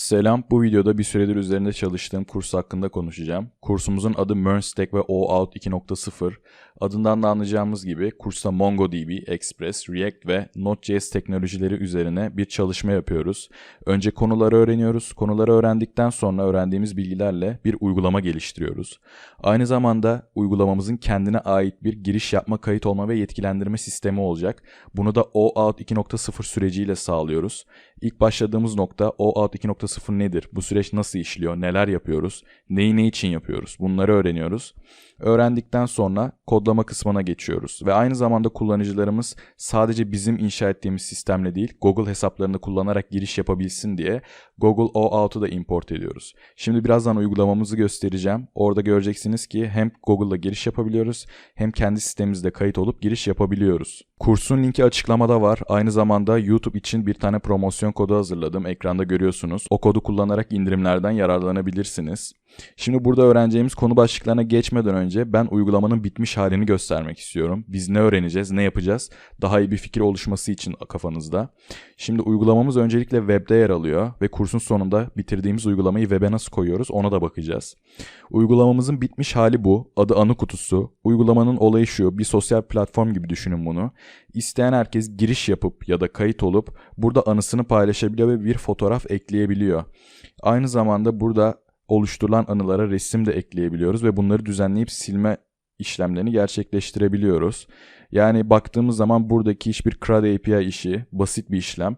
Selam, bu videoda bir süredir üzerinde çalıştığım kurs hakkında konuşacağım. Kursumuzun adı MERNStack ve OAuth 2.0. Adından da anlayacağımız gibi kursta MongoDB, Express, React ve Node.js teknolojileri üzerine bir çalışma yapıyoruz. Önce konuları öğreniyoruz. Konuları öğrendikten sonra öğrendiğimiz bilgilerle bir uygulama geliştiriyoruz. Aynı zamanda uygulamamızın kendine ait bir giriş yapma, kayıt olma ve yetkilendirme sistemi olacak. Bunu da OAuth 2.0 süreciyle sağlıyoruz. İlk başladığımız nokta OAuth 2.0 nedir? Bu süreç nasıl işliyor? Neler yapıyoruz? Neyi ne için yapıyoruz? Bunları öğreniyoruz. Öğrendikten sonra kodlama kısmına geçiyoruz ve aynı zamanda kullanıcılarımız sadece bizim inşa ettiğimiz sistemle değil Google hesaplarını kullanarak giriş yapabilsin diye Google OAuth'u da import ediyoruz. Şimdi birazdan uygulamamızı göstereceğim. Orada göreceksiniz ki hem Google'la giriş yapabiliyoruz hem kendi sitemizde kayıt olup giriş yapabiliyoruz. Kursun linki açıklamada var. Aynı zamanda YouTube için bir tane promosyon kodu hazırladım. Ekranda görüyorsunuz. O kodu kullanarak indirimlerden yararlanabilirsiniz. Şimdi burada öğreneceğimiz konu başlıklarına geçmeden önce ben uygulamanın bitmiş halini göstermek istiyorum. Biz ne öğreneceğiz, ne yapacağız? Daha iyi bir fikir oluşması için kafanızda. Şimdi uygulamamız öncelikle webde yer alıyor ve kursun sonunda bitirdiğimiz uygulamayı web'e nasıl koyuyoruz ona da bakacağız. Uygulamamızın bitmiş hali bu. Adı anı kutusu. Uygulamanın olayı şu. Bir sosyal platform gibi düşünün bunu. İsteyen herkes giriş yapıp ya da kayıt olup burada anısını paylaşabiliyor ve bir fotoğraf ekleyebiliyor. Aynı zamanda burada oluşturulan anılara resim de ekleyebiliyoruz ve bunları düzenleyip silme işlemlerini gerçekleştirebiliyoruz. Yani baktığımız zaman buradaki hiçbir CRUD API işi basit bir işlem.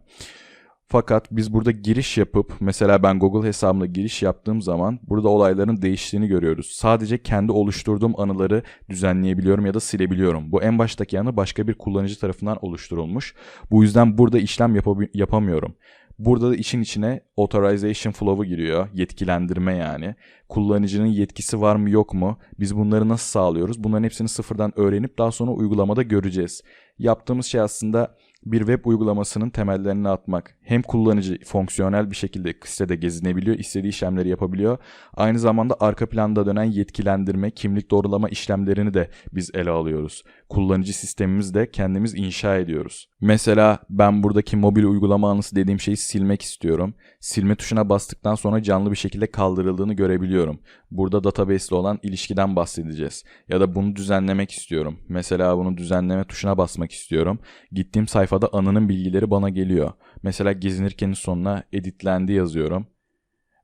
Fakat biz burada giriş yapıp mesela ben Google hesabımla giriş yaptığım zaman burada olayların değiştiğini görüyoruz. Sadece kendi oluşturduğum anıları düzenleyebiliyorum ya da silebiliyorum. Bu en baştaki anı başka bir kullanıcı tarafından oluşturulmuş. Bu yüzden burada işlem yapamıyorum. Burada da işin içine authorization flow'u giriyor. Yetkilendirme yani. Kullanıcının yetkisi var mı yok mu? Biz bunları nasıl sağlıyoruz? Bunların hepsini sıfırdan öğrenip daha sonra uygulamada göreceğiz. Yaptığımız şey aslında bir web uygulamasının temellerini atmak. Hem kullanıcı fonksiyonel bir şekilde sitede gezinebiliyor, istediği işlemleri yapabiliyor. Aynı zamanda arka planda dönen yetkilendirme, kimlik doğrulama işlemlerini de biz ele alıyoruz. Kullanıcı sistemimizi de kendimiz inşa ediyoruz. Mesela ben buradaki mobil uygulama anısı dediğim şeyi silmek istiyorum. Silme tuşuna bastıktan sonra canlı bir şekilde kaldırıldığını görebiliyorum. Burada database ile olan ilişkiden bahsedeceğiz. Ya da bunu düzenlemek istiyorum. Mesela bunu düzenleme tuşuna basmak istiyorum. Gittiğim sayfada anının bilgileri bana geliyor. Mesela gezinirkenin sonuna editlendi yazıyorum.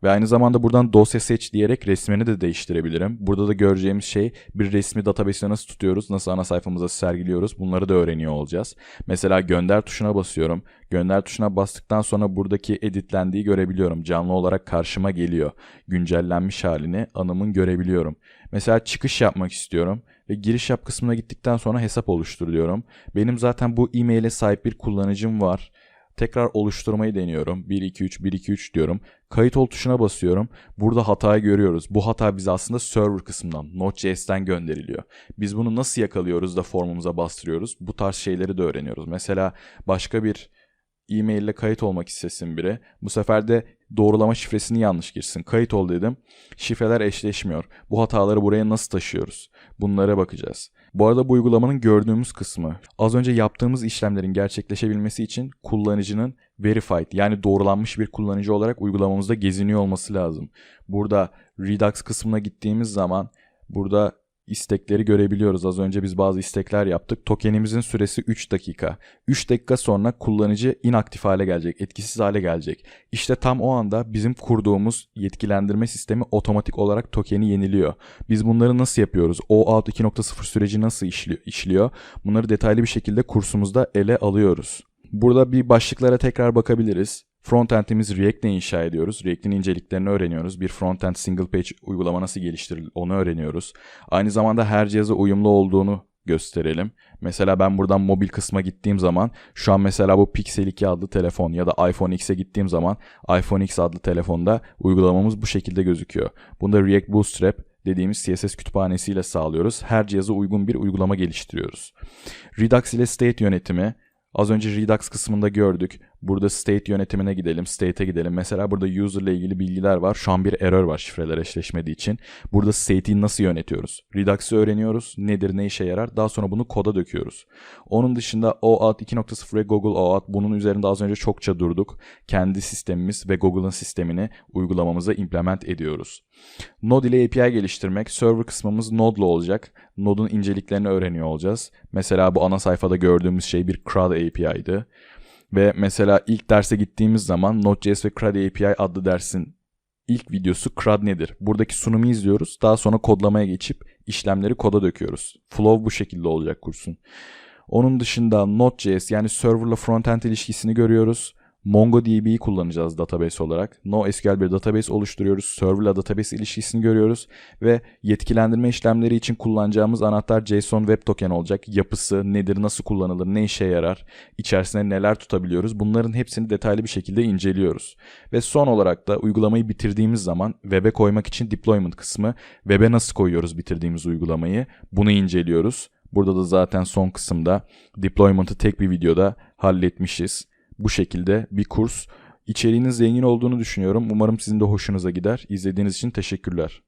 Ve aynı zamanda buradan dosya seç diyerek resmini de değiştirebilirim. Burada da göreceğimiz şey bir resmi database'e nasıl tutuyoruz, nasıl ana sayfamıza sergiliyoruz bunları da öğreniyor olacağız. Mesela gönder tuşuna basıyorum. Gönder tuşuna bastıktan sonra buradaki editlendiği görebiliyorum. Canlı olarak karşıma geliyor. Güncellenmiş halini anımın görebiliyorum. Mesela çıkış yapmak istiyorum ve giriş yap kısmına gittikten sonra hesap oluştur diyorum. Benim zaten bu e-mail'e sahip bir kullanıcım var. Tekrar oluşturmayı deniyorum. 1 2 3 1 2 3 diyorum. Kayıt ol tuşuna basıyorum. Burada hatayı görüyoruz. Bu hata bize aslında server kısmından, Node.js'ten gönderiliyor. Biz bunu nasıl yakalıyoruz da formumuza bastırıyoruz? Bu tarz şeyleri de öğreniyoruz. Mesela başka bir e-mail ile kayıt olmak istesin biri. Bu sefer de doğrulama şifresini yanlış girsin. Kayıt ol dedim. Şifreler eşleşmiyor. Bu hataları buraya nasıl taşıyoruz? Bunlara bakacağız. Bu arada bu uygulamanın gördüğümüz kısmı az önce yaptığımız işlemlerin gerçekleşebilmesi için kullanıcının verified yani doğrulanmış bir kullanıcı olarak uygulamamızda geziniyor olması lazım. Burada Redux kısmına gittiğimiz zaman burada istekleri görebiliyoruz. Az önce biz bazı istekler yaptık. Tokenimizin süresi 3 dakika. 3 dakika sonra kullanıcı inaktif hale gelecek, etkisiz hale gelecek. İşte tam o anda bizim kurduğumuz yetkilendirme sistemi otomatik olarak tokeni yeniliyor. Biz bunları nasıl yapıyoruz? OAuth 2.0 süreci nasıl işliyor? Bunları detaylı bir şekilde kursumuzda ele alıyoruz. Burada bir başlıklara tekrar bakabiliriz. Frontend'imiz React'le inşa ediyoruz. React'in inceliklerini öğreniyoruz. Bir frontend single page uygulama nasıl geliştirilir onu öğreniyoruz. Aynı zamanda her cihaza uyumlu olduğunu gösterelim. Mesela ben buradan mobil kısma gittiğim zaman şu an mesela bu Pixel 2 adlı telefon ya da iPhone X'e gittiğim zaman iPhone X adlı telefonda uygulamamız bu şekilde gözüküyor. Bunda React Bootstrap dediğimiz CSS kütüphanesiyle sağlıyoruz. Her cihaza uygun bir uygulama geliştiriyoruz. Redux ile state yönetimi Az önce Redux kısmında gördük. Burada state yönetimine gidelim, state'e gidelim. Mesela burada user ile ilgili bilgiler var. Şu an bir error var şifreler eşleşmediği için. Burada state'i nasıl yönetiyoruz? Redux'ı öğreniyoruz. Nedir, ne işe yarar? Daha sonra bunu koda döküyoruz. Onun dışında OAuth 2.0 ve Google OAuth bunun üzerinde az önce çokça durduk. Kendi sistemimiz ve Google'ın sistemini uygulamamıza implement ediyoruz. Node ile API geliştirmek. Server kısmımız Node'la olacak. Node'un inceliklerini öğreniyor olacağız. Mesela bu ana sayfada gördüğümüz şey bir CRUD API'ydi. Ve mesela ilk derse gittiğimiz zaman Node.js ve CRUD API adlı dersin ilk videosu CRUD nedir? Buradaki sunumu izliyoruz. Daha sonra kodlamaya geçip işlemleri koda döküyoruz. Flow bu şekilde olacak kursun. Onun dışında Node.js yani serverla frontend ilişkisini görüyoruz. MongoDB'yi kullanacağız database olarak. NoSQL bir database oluşturuyoruz. Serverla database ilişkisini görüyoruz. Ve yetkilendirme işlemleri için kullanacağımız anahtar JSON Web Token olacak. Yapısı nedir, nasıl kullanılır, ne işe yarar, içerisine neler tutabiliyoruz. Bunların hepsini detaylı bir şekilde inceliyoruz. Ve son olarak da uygulamayı bitirdiğimiz zaman web'e koymak için deployment kısmı. Web'e nasıl koyuyoruz bitirdiğimiz uygulamayı? Bunu inceliyoruz. Burada da zaten son kısımda deployment'ı tek bir videoda halletmişiz. Bu şekilde bir kurs. İçeriğinin zengin olduğunu düşünüyorum. Umarım sizin de hoşunuza gider. İzlediğiniz için teşekkürler.